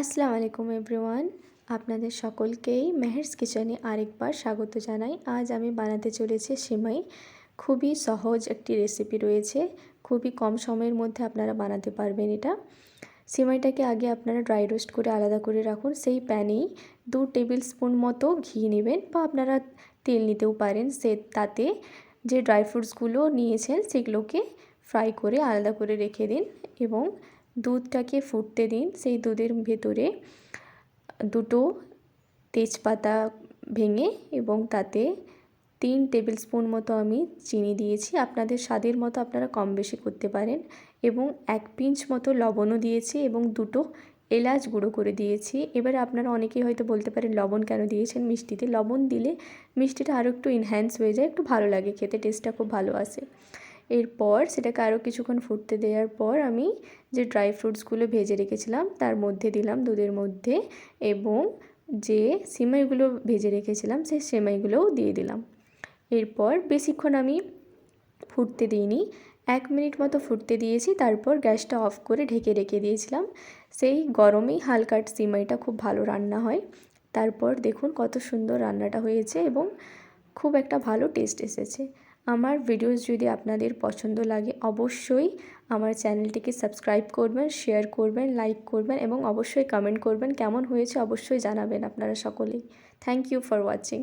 আসসালামু আলাইকুম এভরিওয়ান। আপনাদের সকলকেই মেহেরস কিচেনে আরেকবার স্বাগত জানাই। আজ আমি বানাতে চলেছি সিমাই। খুবই সহজ একটি রেসিপি রয়েছে। খুবই কম সময়ের মধ্যে আপনারা বানাতে পারবেন এটা। সিমাইটাকে আগে আপনারা ড্রাই রোস্ট করে আলাদা করে রাখুন। সেই প্যানেই দু টেবিল স্পুন মতো ঘি নেবেন বা আপনারা তেল নিতেও পারেন। সে তাতে যে ড্রাই ফ্রুটসগুলো নিয়েছেন সেগুলোকে ফ্রাই করে আলাদা করে রেখে দিন এবং দুধটাকে ফুটতে দিন, সেই দুধের ভেতরে দুটো তেজপাতা ভেঙে এবং তাতে তিন টেবিল স্পুন মতো আমি চিনি দিয়েছি। আপনাদের স্বাদের মতো আপনারা কম বেশি করতে পারেন এবং এক পিঞ্চ মতো লবণও দিয়েছি এবং দুটো এলাচ গুঁড়ো করে দিয়েছি। এবার আপনারা অনেকেই হয়তো বলতে পারেন, লবণ কেন দিয়েছেন মিষ্টিতে? লবণ দিলে মিষ্টিটা আরও একটু ইনহ্যান্স হয়ে যায়, একটু ভালো লাগে, খেতে টেস্টটা খুব ভালো আসে। এরপর সেটাকে আরও কিছুক্ষণ ফুটতে দেওয়ার পর আমি যে ড্রাই ফ্রুটসগুলো ভেজে রেখেছিলাম, তার মধ্যে দিলাম দুধের মধ্যে এবং যে সিমাইগুলো ভেজে রেখেছিলাম, সেই সেমাইগুলোও দিয়ে দিলাম। এরপর বেশিক্ষণ আমি ফুটতে দিইনি, এক মিনিট মতো ফুটতে দিয়েছি, তারপর গ্যাসটা অফ করে ঢেকে রেখে দিয়েছিলাম। সেই গরমেই হালকাট সিমাইটা খুব ভালো রান্না হয়। তারপর দেখুন কত সুন্দর রান্নাটা হয়েছে এবং খুব একটা ভালো টেস্ট এসেছে। আমার ভিডিওস যদি আপনাদের পছন্দ লাগে, অবশ্যই আমার চ্যানেলটিকে সাবস্ক্রাইব করবেন শেয়ার করবেন লাইক করবেন এবং অবশ্যই কমেন্ট করবেন। কেমন হয়েছে অবশ্যই জানাবেন আপনারা সকলেই। Thank you for watching